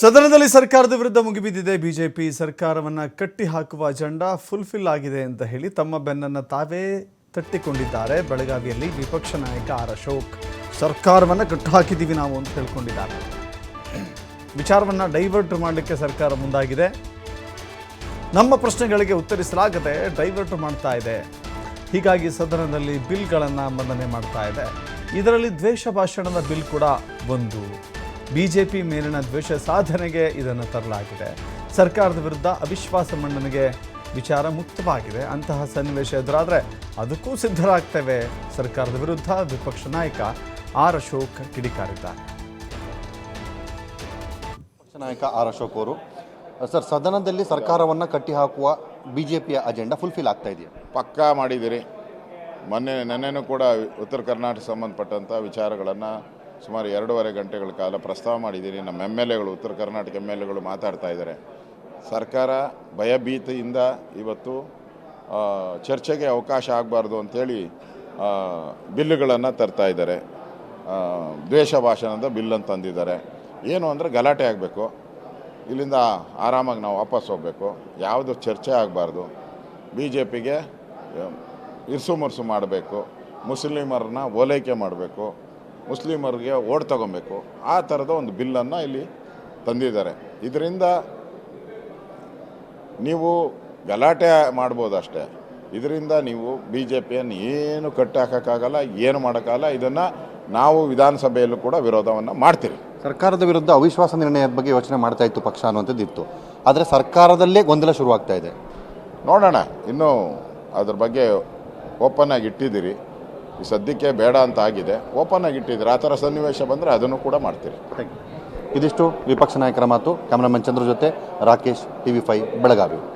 ಸದನದಲ್ಲಿ ಸರ್ಕಾರದ ವಿರುದ್ಧ ಮುಗಿಬಿದ್ದಿದೆ. ಬಿಜೆಪಿ ಸರ್ಕಾರವನ್ನ ಕಟ್ಟಿ ಹಾಕುವ ಅಜೆಂಡಾ ಫುಲ್ಫಿಲ್ ಆಗಿದೆ ಅಂತ ಹೇಳಿ ತಮ್ಮ ಬೆನ್ನನ್ನ ತಾವೇ ತಟ್ಟಿಕೊಂಡಿದ್ದಾರೆ. ಬೆಳಗಾವಿಯಲ್ಲಿ ವಿಪಕ್ಷ ನಾಯಕ ಆರ್ ಅಶೋಕ್. ಸರ್ಕಾರವನ್ನ ಕಟ್ಟು ಹಾಕಿದ್ದೀವಿ ನಾವು ಅಂತ ಹೇಳ್ಕೊಂಡಿದ್ದಾರೆ ವಿಚಾರವನ್ನ ಡೈವರ್ಟ್ ಮಾಡಲಿಕ್ಕೆ ಸರ್ಕಾರ ಮುಂದಾಗಿದೆ. ನಮ್ಮ ಪ್ರಶ್ನೆಗಳಿಗೆ ಉತ್ತರಿಸಲಾಗದೆ ಡೈವರ್ಟ್ ಮಾಡ್ತಾ ಇದೆ. ಹೀಗಾಗಿ ಸದನದಲ್ಲಿ ಬಿಲ್ಗಳನ್ನು ಮನ್ನಣೆ ಮಾಡ್ತಾ ಇದೆ. ಇದರಲ್ಲಿ ದ್ವೇಷ ಭಾಷಣದ ಬಿಲ್ ಕೂಡ ಒಂದು. ಬಿಜೆಪಿ ಮೇಲಿನ ದ್ವೇಷ ಸಾಧನೆಗೆ ಇದನ್ನು ತರಲಾಗಿದೆ. ಸರ್ಕಾರದ ವಿರುದ್ಧ ಅವಿಶ್ವಾಸ ಮಂಡನೆಗೆ ವಿಚಾರ ಮುಕ್ತವಾಗಿದೆ. ಅಂತಹ ಸನ್ನಿವೇಶ ಎದುರಾದರೆ ಅದಕ್ಕೂ ಸಿದ್ಧರಾಗ್ತೇವೆ. ಸರ್ಕಾರದ ವಿರುದ್ಧ ವಿಪಕ್ಷ ನಾಯಕ ಆರ್ ಅಶೋಕ್ ಕಿಡಿಕಾರಿದ್ದಾರೆ. ನಾಯಕ ಆರ್ ಅಶೋಕ್ ಅವರು ಸರ್ ಸದನದಲ್ಲಿ ಸರ್ಕಾರವನ್ನು ಕಟ್ಟಿ ಹಾಕುವ ಪಿಯ ಅಜೆಂಡಾ ಫುಲ್ಫಿಲ್ ಆಗ್ತಾ ಇದೆಯಾ? ಪಕ್ಕಾ ಮಾಡಿದ್ದೀರಿ. ಮೊನ್ನೆ ನೆನ್ನೆನೂ ಕೂಡ ಉತ್ತರ ಕರ್ನಾಟಕ ಸಂಬಂಧಪಟ್ಟಂಥ ವಿಚಾರಗಳನ್ನು ಸುಮಾರು ಎರಡೂವರೆ ಗಂಟೆಗಳ ಕಾಲ ಪ್ರಸ್ತಾವ ಮಾಡಿದ್ದೀನಿ. ನಮ್ಮ ಎಂ ಎಲ್ ಎಗಳು, ಉತ್ತರ ಕರ್ನಾಟಕ ಎಂ ಎಲ್ ಎಗಳು ಮಾತಾಡ್ತಾ ಇದ್ದಾರೆ. ಸರ್ಕಾರ ಭಯಭೀತಿಯಿಂದ ಇವತ್ತು ಚರ್ಚೆಗೆ ಅವಕಾಶ ಆಗಬಾರ್ದು ಅಂಥೇಳಿ ಬಿಲ್ಲುಗಳನ್ನು ತರ್ತಾ ಇದ್ದಾರೆ. ದ್ವೇಷ ಭಾಷಣದ ಬಿಲ್ಲನ್ನು ತಂದಿದ್ದಾರೆ. ಏನು ಅಂದರೆ ಗಲಾಟೆ ಆಗಬೇಕು. ಇಲ್ಲಿಂದ ಆರಾಮಾಗಿ ನಾವು ವಾಪಸ್ ಹೋಗಬೇಕು. ಯಾವುದು ಚರ್ಚೆ ಆಗಬಾರ್ದು. ಬಿ ಜೆ ಪಿಗೆ ಇರ್ಸು ಮುರ್ಸು ಮಾಡಬೇಕು. ಮುಸ್ಲಿಮರನ್ನ ಓಲೈಕೆ ಮಾಡಬೇಕು. ಮುಸ್ಲಿಮರಿಗೆ ಓಟ್ ತಗೊಬೇಕು. ಆ ಥರದ ಒಂದು ಬಿಲ್ಲನ್ನು ಇಲ್ಲಿ ತಂದಿದ್ದಾರೆ. ಇದರಿಂದ ನೀವು ಗಲಾಟೆ ಮಾಡ್ಬೋದು ಅಷ್ಟೇ ಇದರಿಂದ ನೀವು ಬಿ ಜೆ ಪಿಯನ್ನು ಏನು ಕಟ್ಟಿ ಹಾಕೋಕ್ಕಾಗಲ್ಲ ಏನು ಮಾಡೋಕ್ಕಾಗಲ್ಲ ಇದನ್ನು ನಾವು ವಿಧಾನಸಭೆಯಲ್ಲೂ ಕೂಡ ವಿರೋಧವನ್ನು ಮಾಡ್ತೀರಿ. ಸರ್ಕಾರದ ವಿರುದ್ಧ ಅವಿಶ್ವಾಸ ನಿರ್ಣಯದ ಬಗ್ಗೆ ಯೋಚನೆ ಮಾಡ್ತಾ ಇತ್ತು ಪಕ್ಷ ಅನ್ನುವಂಥದ್ದು ಇತ್ತು ಆದರೆ ಸರ್ಕಾರದಲ್ಲೇ ಗೊಂದಲ ಶುರುವಾಗ್ತಾ ಇದೆ. ನೋಡೋಣ ಇನ್ನೂ ಅದ್ರ ಬಗ್ಗೆ ಓಪನ್ ಆಗಿ ಇಟ್ಟಿದ್ದೀರಿ. ಈ ಸದ್ಯಕ್ಕೆ ಬೇಡ ಅಂತ ಆಗಿದೆ. ಓಪನ್ ಆಗಿ ಇಟ್ಟಿದ್ರೆ ಆ ಥರ ಸನ್ನಿವೇಶ ಬಂದರೆ ಅದನ್ನು ಕೂಡ ಮಾಡ್ತೀರಿ. ಇದಿಷ್ಟು ವಿಪಕ್ಷ ನಾಯಕರ ಮಾತು. ಕ್ಯಾಮರಾಮನ್ ಚಂದ್ರ ಜೊತೆ ರಾಕೇಶ್, ಟಿವಿ ಫೈವ್, ಬೆಳಗಾವಿ.